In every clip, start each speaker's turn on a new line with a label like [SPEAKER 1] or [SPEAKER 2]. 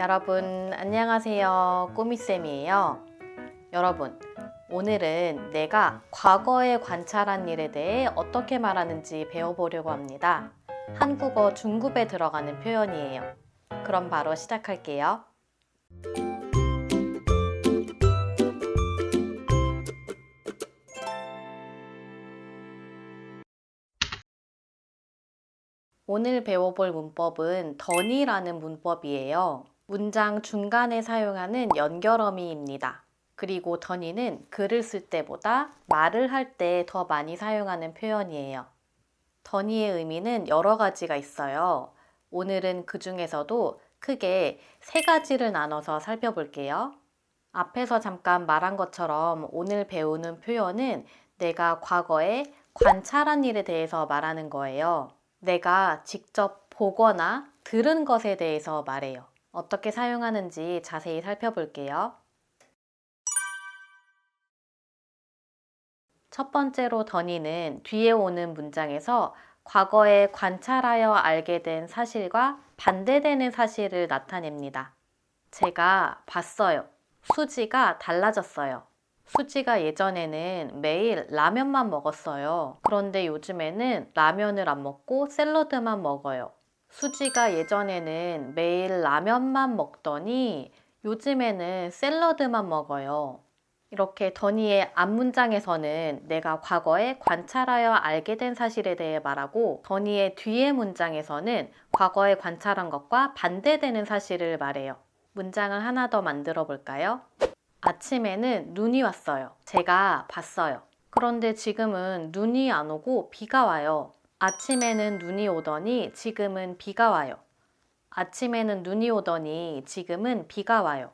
[SPEAKER 1] 여러분 안녕하세요. 꼬미쌤이에요. 여러분 오늘은 내가 과거에 관찰한 일에 대해 어떻게 말하는지 배워보려고 합니다. 한국어 중급에 들어가는 표현이에요. 그럼 바로 시작할게요. 오늘 배워볼 문법은 던이라는 문법이에요. 문장 중간에 사용하는 연결어미입니다. 그리고 던이는 글을 쓸 때보다 말을 할 때 더 많이 사용하는 표현이에요. 던이의 의미는 여러 가지가 있어요. 오늘은 그 중에서도 크게 세 가지를 나눠서 살펴볼게요. 앞에서 잠깐 말한 것처럼 오늘 배우는 표현은 내가 과거에 관찰한 일에 대해서 말하는 거예요. 내가 직접 보거나 들은 것에 대해서 말해요. 어떻게 사용하는지 자세히 살펴볼게요. 첫 번째로 던이는 뒤에 오는 문장에서 과거에 관찰하여 알게 된 사실과 반대되는 사실을 나타냅니다. 제가 봤어요. 수지가 달라졌어요. 수지가 예전에는 매일 라면만 먹었어요. 그런데 요즘에는 라면을 안 먹고 샐러드만 먹어요. 수지가 예전에는 매일 라면만 먹더니 요즘에는 샐러드만 먹어요. 이렇게 더니의 앞문장에서는 내가 과거에 관찰하여 알게 된 사실에 대해 말하고 더니의 뒤의 문장에서는 과거에 관찰한 것과 반대되는 사실을 말해요. 문장을 하나 더 만들어 볼까요? 아침에는 눈이 왔어요. 제가 봤어요. 그런데 지금은 눈이 안 오고 비가 와요. 아침에는 눈이 오더니 지금은 비가 와요. 아침에는 눈이 오더니 지금은 비가 와요.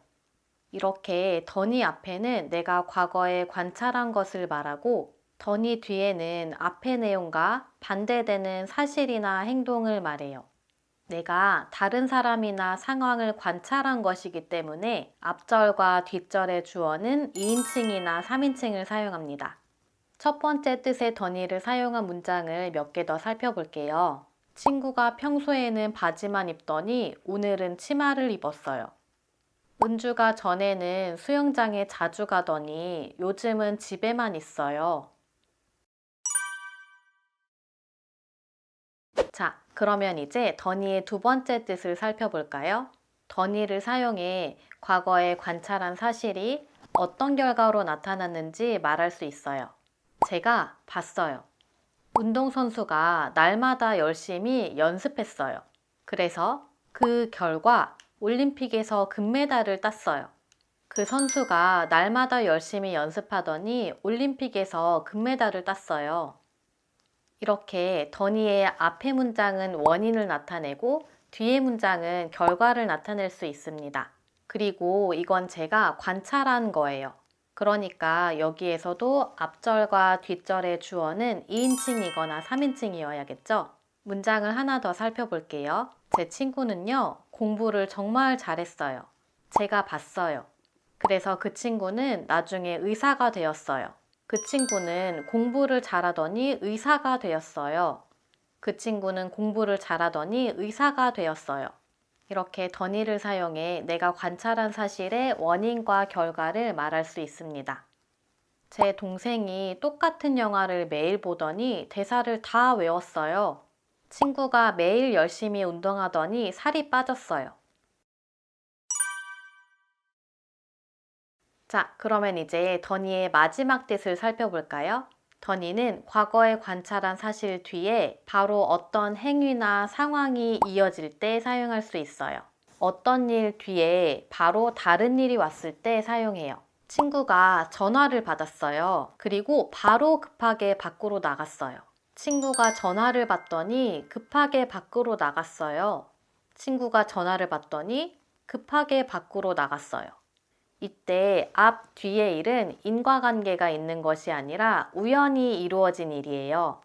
[SPEAKER 1] 이렇게 더니 앞에는 내가 과거에 관찰한 것을 말하고 더니 뒤에는 앞의 내용과 반대되는 사실이나 행동을 말해요. 내가 다른 사람이나 상황을 관찰한 것이기 때문에 앞절과 뒷절의 주어는 2인칭이나 3인칭을 사용합니다. 첫 번째 뜻의 던이를 사용한 문장을 몇 개 더 살펴볼게요. 친구가 평소에는 바지만 입더니 오늘은 치마를 입었어요. 은주가 전에는 수영장에 자주 가더니 요즘은 집에만 있어요. 자, 그러면 이제 던이의 두 번째 뜻을 살펴볼까요? 던이를 사용해 과거에 관찰한 사실이 어떤 결과로 나타났는지 말할 수 있어요. 제가 봤어요. 운동선수가 날마다 열심히 연습했어요. 그래서 그 결과 올림픽에서 금메달을 땄어요. 그 선수가 날마다 열심히 연습하더니 올림픽에서 금메달을 땄어요. 이렇게 던이의 앞의 문장은 원인을 나타내고 뒤의 문장은 결과를 나타낼 수 있습니다. 그리고 이건 제가 관찰한 거예요. 그러니까 여기에서도 앞절과 뒷절의 주어는 2인칭이거나 3인칭이어야겠죠? 문장을 하나 더 살펴볼게요. 제 친구는요, 공부를 정말 잘했어요. 제가 봤어요. 그래서 그 친구는 나중에 의사가 되었어요. 그 친구는 공부를 잘하더니 의사가 되었어요. 그 친구는 공부를 잘하더니 의사가 되었어요. 이렇게 던이를 사용해 내가 관찰한 사실의 원인과 결과를 말할 수 있습니다. 제 동생이 똑같은 영화를 매일 보더니 대사를 다 외웠어요. 친구가 매일 열심히 운동하더니 살이 빠졌어요. 자, 그러면 이제 던이의 마지막 뜻을 살펴볼까요? 던이는 과거에 관찰한 사실 뒤에 바로 어떤 행위나 상황이 이어질 때 사용할 수 있어요. 어떤 일 뒤에 바로 다른 일이 왔을 때 사용해요. 친구가 전화를 받았어요. 그리고 바로 급하게 밖으로 나갔어요. 친구가 전화를 받더니 급하게 밖으로 나갔어요. 친구가 전화를 받더니 급하게 밖으로 나갔어요. 이때 앞 뒤의 일은 인과관계가 있는 것이 아니라 우연히 이루어진 일이에요.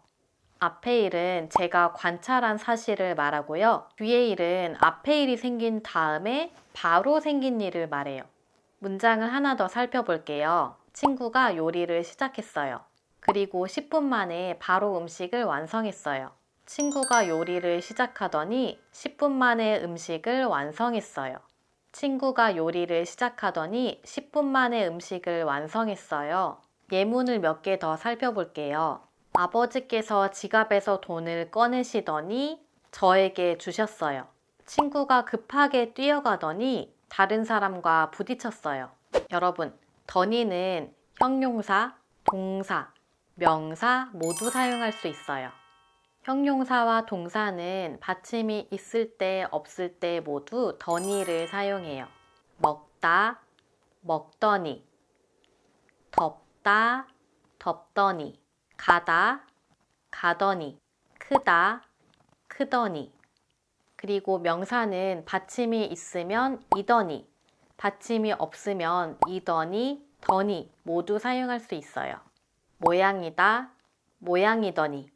[SPEAKER 1] 앞의 일은 제가 관찰한 사실을 말하고요. 뒤의 일은 앞의 일이 생긴 다음에 바로 생긴 일을 말해요. 문장을 하나 더 살펴볼게요. 친구가 요리를 시작했어요. 그리고 10분 만에 바로 음식을 완성했어요. 친구가 요리를 시작하더니 10분 만에 음식을 완성했어요. 친구가 요리를 시작하더니 10분 만에 음식을 완성했어요. 예문을 몇 개 더 살펴볼게요. 아버지께서 지갑에서 돈을 꺼내시더니 저에게 주셨어요. 친구가 급하게 뛰어가더니 다른 사람과 부딪혔어요. 여러분, 더니는 형용사, 동사, 명사 모두 사용할 수 있어요. 형용사와 동사는 받침이 있을 때, 없을 때 모두 더니를 사용해요. 먹다, 먹더니, 덥다, 덥더니, 가다, 가더니, 크다, 크더니. 그리고 명사는 받침이 있으면 이더니, 받침이 없으면 이더니, 더니 모두 사용할 수 있어요. 모양이다, 모양이더니,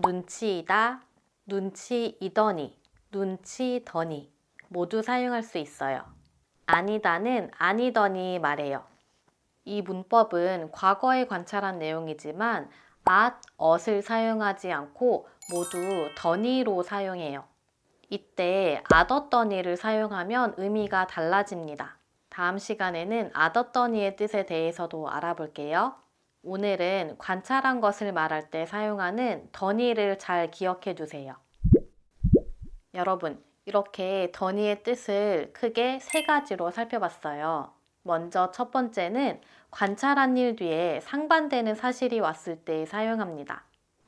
[SPEAKER 1] 눈치이다, 눈치이더니, 눈치더니 모두 사용할 수 있어요. 아니다는 아니더니 말해요. 이 문법은 과거에 관찰한 내용이지만 at, ot을 사용하지 않고 모두 더니로 사용해요. 이때 아더더니를 사용하면 의미가 달라집니다. 다음 시간에는 아더더니의 뜻에 대해서도 알아볼게요. 오늘은 관찰한 것을 말할 때 사용하는 더니를 잘 기억해 두세요. 여러분, 이렇게 더니의 뜻을 크게 세 가지로 살펴봤어요. 먼저 첫 번째는 관찰한 일 뒤에 상반되는 사실이 왔을 때 사용합니다.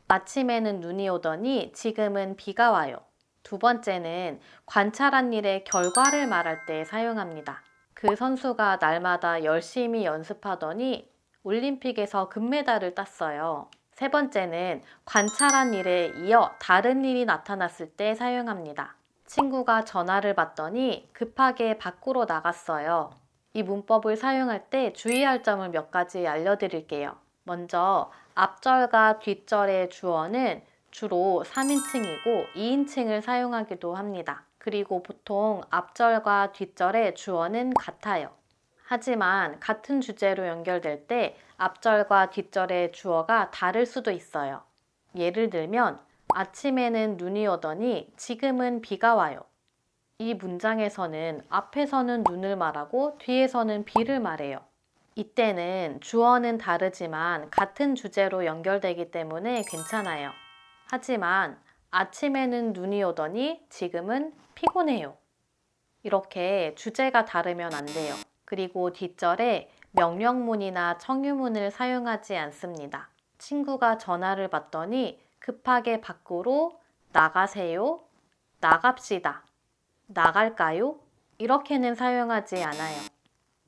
[SPEAKER 1] 아침에는 눈이 오더니 지금은 비가 와요. 두 번째는 관찰한 일의 결과를 말할 때 사용합니다. 그 선수가 날마다 열심히 연습하더니 올림픽에서 금메달을 땄어요. 세 번째는 관찰한 일에 이어 다른 일이 나타났을 때 사용합니다. 친구가 전화를 받더니 급하게 밖으로 나갔어요. 이 문법을 사용할 때 주의할 점을 몇 가지 알려드릴게요. 먼저 앞절과 뒷절의 주어는 주로 3인칭이고 2인칭을 사용하기도 합니다. 그리고 보통 앞절과 뒷절의 주어는 같아요. 하지만 같은 주제로 연결될 때 앞절과 뒷절의 주어가 다를 수도 있어요. 예를 들면 아침에는 눈이 오더니 지금은 비가 와요. 이 문장에서는 앞에서는 눈을 말하고 뒤에서는 비를 말해요. 이때는 주어는 다르지만 같은 주제로 연결되기 때문에 괜찮아요. 하지만 아침에는 눈이 오더니 지금은 피곤해요. 이렇게 주제가 다르면 안 돼요. 그리고 뒷절에 명령문이나 청유문을 사용하지 않습니다. 친구가 전화를 받더니 급하게 밖으로 나가세요, 나갑시다, 나갈까요? 이렇게는 사용하지 않아요.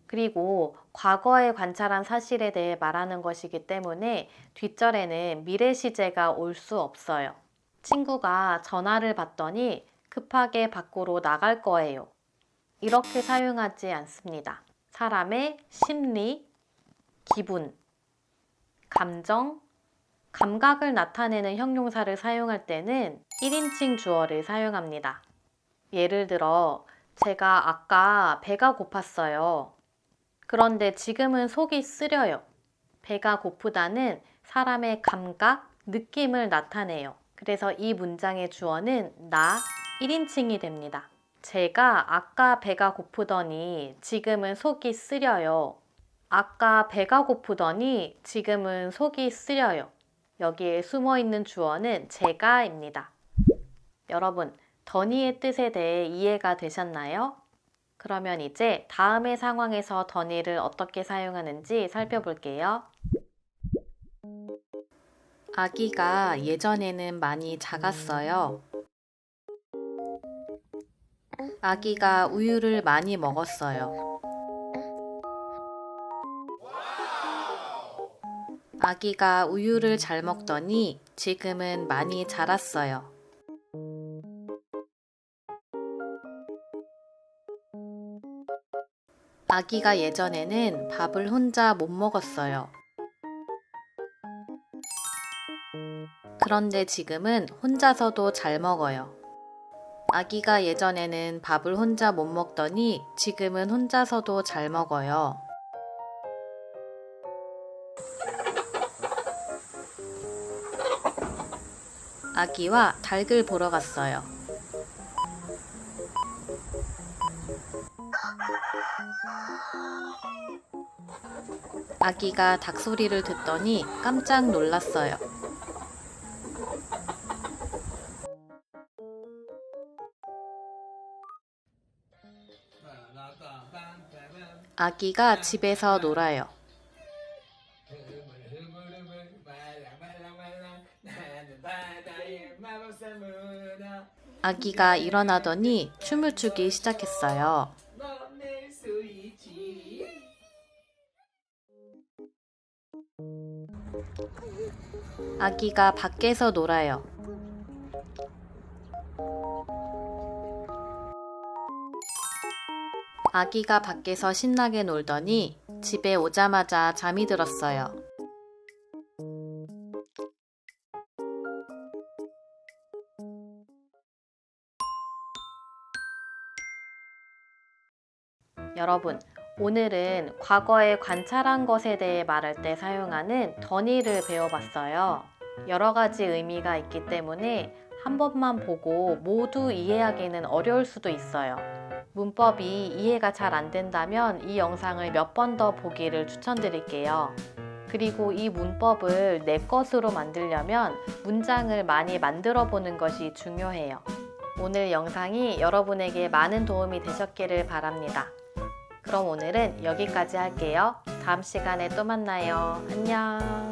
[SPEAKER 1] 그리고 과거에 관찰한 사실에 대해 말하는 것이기 때문에 뒷절에는 미래 시제가 올 수 없어요. 친구가 전화를 받더니 급하게 밖으로 나갈 거예요. 이렇게 사용하지 않습니다. 사람의 심리, 기분, 감정, 감각을 나타내는 형용사를 사용할 때는 1인칭 주어를 사용합니다. 예를 들어, 제가 아까 배가 고팠어요. 그런데 지금은 속이 쓰려요. 배가 고프다는 사람의 감각, 느낌을 나타내요. 그래서 이 문장의 주어는 나 1인칭이 됩니다. 제가 아까 배가 고프더니 지금은 속이 쓰려요. 아까 배가 고프더니 지금은 속이 쓰려요. 여기에 숨어 있는 주어는 제가입니다. 여러분, 더니의 뜻에 대해 이해가 되셨나요? 그러면 이제 다음의 상황에서 더니를 어떻게 사용하는지 살펴볼게요. 아기가 예전에는 많이 작았어요. 아기가 우유를 많이 먹었어요. 아기가 우유를 잘 먹더니 지금은 많이 자랐어요. 아기가 예전에는 밥을 혼자 못 먹었어요. 그런데 지금은 혼자서도 잘 먹어요. 아기가 예전에는 밥을 혼자 못 먹더니 지금은 혼자서도 잘 먹어요. 아기와 닭을 보러 갔어요. 아기가 닭 소리를 듣더니 깜짝 놀랐어요. 아기가 집에서 놀아요. 아기가 일어나더니 춤을 추기 시작했어요. 아기가 밖에서 놀아요. 아기가 밖에서 신나게 놀더니 집에 오자마자 잠이 들었어요. 여러분, 오늘은 과거에 관찰한 것에 대해 말할 때 사용하는 던의를 배워봤어요. 여러 가지 의미가 있기 때문에 한 번만 보고 모두 이해하기는 어려울 수도 있어요. 문법이 이해가 잘 안 된다면 이 영상을 몇 번 더 보기를 추천드릴게요. 그리고 이 문법을 내 것으로 만들려면 문장을 많이 만들어 보는 것이 중요해요. 오늘 영상이 여러분에게 많은 도움이 되셨기를 바랍니다. 그럼 오늘은 여기까지 할게요. 다음 시간에 또 만나요. 안녕.